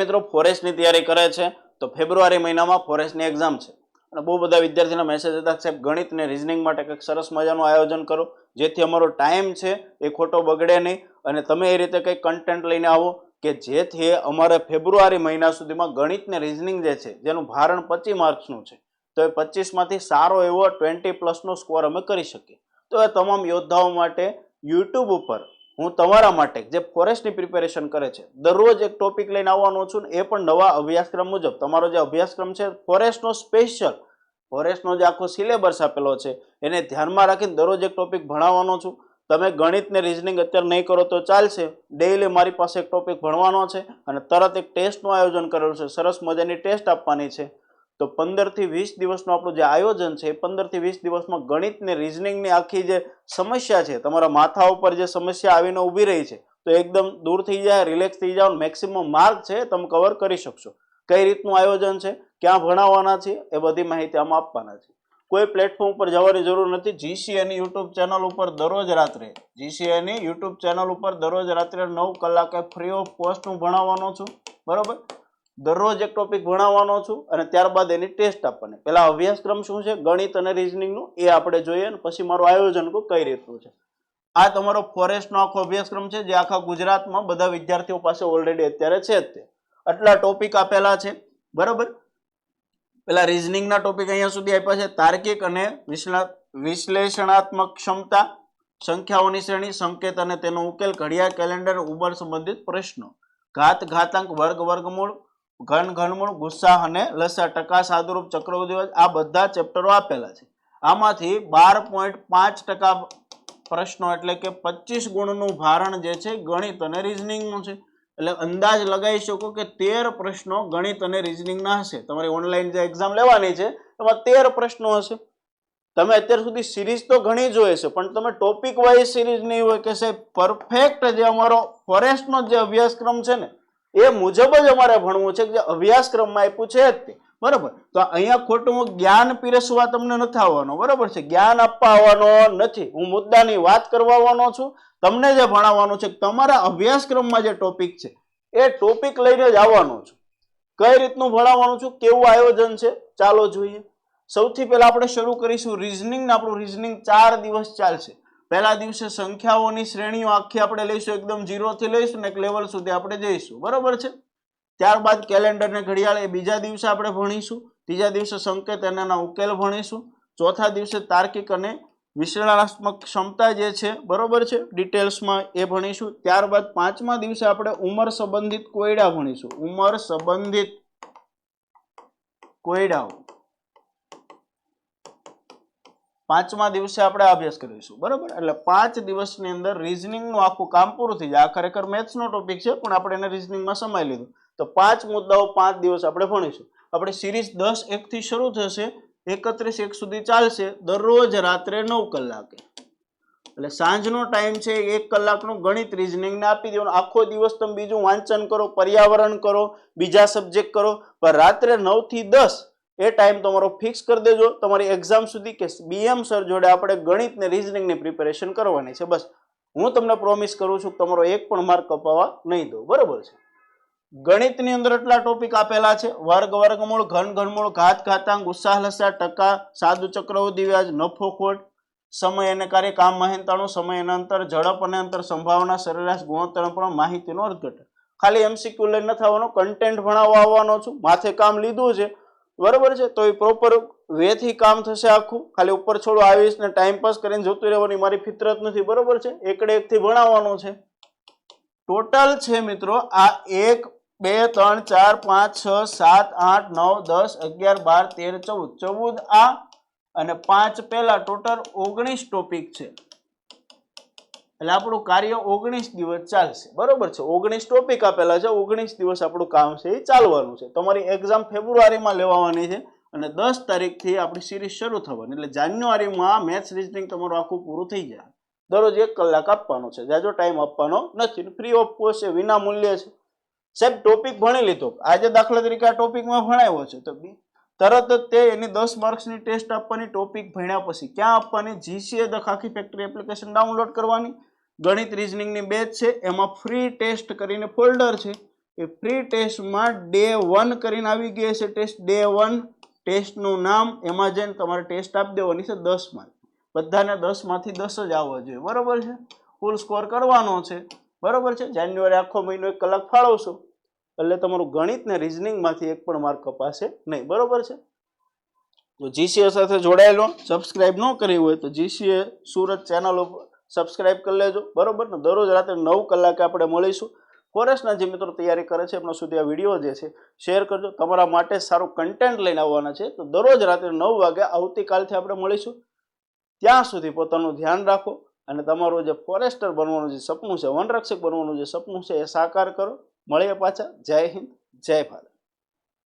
મિત્રો ફોરેસ્ટની તૈયારી કરે છે, તો ફેબ્રુઆરી મહિનામાં ફોરેસ્ટની એક્ઝામ છે. અને બહુ બધા વિદ્યાર્થીના મેસેજ હતા સાહેબ ગણિત ને રિઝનિંગ માટે કંઈક સરસ મજાનું આયોજન કરો, જેથી અમારો ટાઈમ છે એ ખોટો બગડે નહીં. અને તમે એ રીતે કંઈક કન્ટેન્ટ લઈને આવો કે જેથી અમારે ફેબ્રુઆરી મહિના સુધીમાં ગણિત ને રિઝનિંગ જે છે, જેનું ભારણ પચીસ માર્ક્સનું છે, તો એ પચીસમાંથી સારો એવો ટ્વેન્ટી પ્લસનો સ્કોર અમે કરી શકીએ. તો એ તમામ યોદ્ધાઓ માટે યુટ્યુબ ઉપર હું તમારા માટે જે ફોરેસ્ટની પ્રિપેરેશન કરે છે, દરરોજ એક ટોપિક લઈને આવવાનો છું ને એ પણ નવા અભ્યાસક્રમ મુજબ. તમારો જે અભ્યાસક્રમ છે ફોરેસ્ટનો સ્પેશિયલ ફોરેસ્ટનો જે આખો સિલેબસ આપેલો છે, એને ધ્યાનમાં રાખીને દરરોજ એક ટોપિક ભણાવવાનો છું. તમે ગણિત ને રિઝનિંગ અત્યારે નહીં કરો તો ચાલશે. ડેઈલી મારી પાસે એક ટોપિક ભણવાનો છે અને તરત એક ટેસ્ટનું આયોજન કરેલું છે. સરસ મજાની ટેસ્ટ આપવાની છે. તો પંદરથી વીસ દિવસનું આપણું જે આયોજન છે, એ પંદરથી વીસ દિવસમાં ગણિતને રિઝનિંગની આખી જે સમસ્યા છે, તમારા માથા ઉપર જે સમસ્યા આવીને ઊભી રહી છે, તો એકદમ દૂર થઈ જાય રિલેક્સ થઈ જાવ મેક્સિમમ માર્ક છે, તમે કવર કરી શકશો. કઈ રીતનું આયોજન છે, ક્યાં ભણાવવાના છે, એ બધી માહિતી આમાં આપવાના છે. કોઈ પ્લેટફોર્મ ઉપર જવાની જરૂર નથી જીસીએની યુટ્યુબ ચેનલ ઉપર દરરોજ રાત્રે જીસીએની યુટ્યુબ ચેનલ ઉપર દરરોજ રાત્રે નવ કલાકે ફ્રી ઓફ કોસ્ટ હું ભણાવવાનો છું, બરોબર? દરરોજ એક ટોપિક ભણાવવાનો છું અને ત્યારબાદ એની ટેસ્ટ આપવાની. પહેલાં અભ્યાસક્રમ શું છે? ગણિત અને રિઝનિંગનું એ આપણે જોઈએ અને પછી મારું આયોજન કઈ રીતનું છે. આ તમારો ફોરેસ્ટનો આખો અભ્યાસક્રમ છે જે આખા ગુજરાતમાં બધા વિદ્યાર્થીઓ પાસે ઓલરેડી અત્યારે છે જ તે. આટલા ટોપિક આપેલા છે. બરાબર? પેલા રિઝનિંગના ટોપિક અહીંયા સુધી આપ્યા છે. તાર્કિક અને વિશ્લેષણાત્મક ક્ષમતા, સંખ્યાઓની શ્રેણી, સંકેત અને તેનો ઉકેલ, ઘડિયાળ કેલેન્ડર ઉંમર સંબંધિત પ્રશ્નો. ઘાત, ઘાતાંક, વર્ગ, વર્ગમૂળ ઘન, ઘનમૂળ, ગુસ્સા અને લસા ટકા સાદુરૂપ ચક્રવૃદ્ધિ આ બધા ચેપ્ટરો આપેલા છે. આમાંથી બાર પોઈન્ટ પાંચ ટકા પ્રશ્નો એટલે કે પચીસ ગુણનું ભારણ જે છે ગણિત અને રિઝનિંગનું છે. એટલે અંદાજ લગાવી શકો કે તેર પ્રશ્નો ગણિત અને રિઝનિંગના હશે. તમારી ઓનલાઈન જે એક્ઝામ લેવાની છે, એમાં તેર પ્રશ્નો હશે. તમે અત્યાર સુધી સિરીઝ તો ઘણી જોઈ છે પણ તમે ટોપિક વાઇઝ સિરીઝ નહીં હોય કે સાહેબ પરફેક્ટ જે અમારો ફોરેસ્ટનો જે અભ્યાસક્રમ છે ને એ મુજબ જ અમારે ભણવું છે કે અભ્યાસક્રમમાં આપ્યું છે જ બરાબર? તો અહીંયા ખોટું જ્ઞાન પીરસવા તમને નથી આવવાનો. બરાબર છે? જ્ઞાન આપવા આવવાનો નથી. હું મુદ્દાની વાત કરવાનો છું. તમને જે ભણાવવાનું છે, તમારા અભ્યાસક્રમમાં જે ટોપિક છે, એ ટોપિક લઈને જ આવવાનો છું. કઈ રીતનું ભણાવવાનું છું? કેવું આયોજન છે? ચાલો જોઈએ. સૌથી પહેલા આપણે શરૂ કરીશું રિઝનિંગ આપણું રિઝનિંગ ચાર દિવસ ચાલશે. પહેલા દિવસે સંખ્યાઓની શ્રેણીઓ આખી આપણે લઈશું, એકદમ જીરોથી લઈશું ને એક લેવલ સુધી આપણે જઈશું. બરોબર છે? ત્યારબાદ કેલેન્ડર ને ઘડિયાળ એ બીજા દિવસે આપણે ભણીશું, ત્રીજા દિવસે સંકેત એના ઉકેલ ભણીશું, ચોથા દિવસે તાર્કિક અને વિશ્લેષણાત્મક ક્ષમતા જે છે, બરોબર છે? ડિટેલ્સમાં એ ભણીશું. ત્યારબાદ પાંચમા દિવસે આપણે ઉંમર સંબંધિત કોયડા ભણીશું. ઉંમર સંબંધિત કોયડાઓ. પાંચમા દિવસે આપણે અભ્યાસ કરીશું, બરાબર? એટલે પાંચ દિવસની અંદર રિઝનિંગનું આખું કામ પૂરું થઈ જાય. આ ખરેખર મેથ્સનો ટોપિક છે, પણ આપણે એને રિઝનિંગમાં સમાઈ લીધું. તો પાંચ મુદ્દાઓ પાંચ દિવસ આપણે ભણીશું. આપણે સિરીઝ દસ એકથી શરૂ થશે, એકત્રીસ એક સુધી ચાલશે, દરરોજ રાત્રે નવ કલાકે. એટલે સાંજનો ટાઈમ છે, એક કલાકનું ગણિત રિઝનિંગને આપી દેવાનું. આખો દિવસ તમે બીજું વાંચન કરો, પર્યાવરણ કરો, બીજા સબ્જેક્ટ કરો. પણ રાત્રે નવથી દસ એ ટાઈમ તમારો ફિક્સ કરી દેજો. તમારી એક્ઝામ સુધી કે બીએમ સર જોડે આપણે ગણિત ને રિઝનિંગની પ્રિપેરેશન કરવાની છે. બસ, હું તમને પ્રોમિસ કરું છું કે તમારો એક પણ માર્ક કપાવા નહીં દઉં બરાબર છે? ગણિતની અંદર એટલા ટોપિક આપેલા છે. વર્ગ, વર્ગમૂળ, ઘન, ઘનમૂળ, ઘાત, ઘાતાંક, ગુસ્સા લસા ટકા, સાદુ ચક્રવૃદ્ધિ વ્યાજ નફો, ખોટ, સમય અને કાર્ય, કામ, મહેનતાણું, સમય અને અંતર, ઝડપ અને અંતર, સંભાવના, સરેરાશ, ગુણોત્તર, પણ માહિતીનો અર્થઘટન. ખાલી એમસીક્યુ લઈને નથી આવવાનો કન્ટેન્ટ ભણાવવા આવવાનો છું. માથે કામ લીધું છે. બરોબર છે? તો એ પ્રોપર વેથી કામ થશે આખું. ખાલી ઉપર છોડો આવીશ ને ટાઈમ પાસ કરીને જોતું રહેવાની મારી ફિતરત નથી. બરોબર છે? એકડે એકથી ભણાવવાનું છે. ટોટલ છે મિત્રો, આ એક, બે, ત્રણ, ચાર, પાંચ, છ, સાત, આઠ, નવ, દસ, અગિયાર, બાર, તેર, ચૌદ. ચૌદ આ અને પાંચ પહેલા. ટોટલ ઓગણીસ ટોપિક છે. એટલે આપણું કાર્ય ઓગણીસ દિવસ ચાલશે. બરોબર છે. ઓગણીસ ટોપિક આપેલા છે. ઓગણીસ દિવસ આપણું કામ છે એ ચાલવાનું છે. તમારી એક્ઝામ ફેબ્રુઆરીમાં લેવાની છે અને દસ તારીખથી આપણી સિરીઝ શરૂ થવાની. એટલે જાન્યુઆરીમાં મેથ્સ રિઝનિંગ તમારું આખું પૂરું થઈ જાય. દરરોજ એક કલાક આપવાનો છે. જાજો ટાઈમ આપવાનો નથી. ફ્રી ઓફ કોસ્ટ છે વિના મૂલ્ય છે. સાહેબ ટોપિક ભણી લીધો. આજે દાખલા તરીકે આ ટોપિકમાં ભણાવ્યો છે. તો તરત જ તે એની દસ માર્ક્સની ટેસ્ટ આપવાની ટોપિક ભણ્યા પછી ક્યાં આપવાની? જીસીએ દ ખાખી ફેક્ટરી એપ્લિકેશન ડાઉનલોડ કરવાની? ગણિત રિઝનિંગની બેચ છે. એમાં ફ્રી ટેસ્ટ કરીને ફોલ્ડર છે. એ ફ્રી ટેસ્ટમાં ડે વન કરીને આવી ગઈ છે ટેસ્ટ ડે વન ટેસ્ટનું નામ એમાં જઈને તમારે ટેસ્ટ આપી દેવાની છે દસમાં બધાને દસમાંથી દસ જ આવવા જોઈએ. બરાબર છે? ફૂલ સ્કોર કરવાનો છે. બરાબર છે? જાન્યુઆરી આખો મહિનો એક કલાક ફાળવશો. એટલે તમારું ગણિત ને રિઝનિંગમાંથી એક પણ માર્ક કપાશે નહીં. બરોબર છે? તો જીસીએ સાથે જોડાયેલો. સબસ્ક્રાઇબ ન કરી હોય તો જીસીએ સુરત ચેનલ ઉપર સબસ્ક્રાઇબ કરી લેજો. બરોબર ને? દરરોજ રાત્રે નવ કલાકે આપણે મળીશું. ફોરેસ્ટના જે મિત્રો તૈયારી કરે છે, એમના સુધી આ વીડિયો જે છે શેર કરજો. તમારા માટે સારું કન્ટેન્ટ લઈને આવવાના છે. તો દરરોજ રાત્રે નવ વાગે આવતીકાલથી આપણે મળીશું. ત્યાં સુધી પોતાનું ધ્યાન રાખો અને તમારું જે ફોરેસ્ટર બનવાનું જે સપનું છે, વનરક્ષક બનવાનું જે સપનું છે, એ સાકાર કરો. મળીએ પાછા. જય હિન્દ જય ભારત.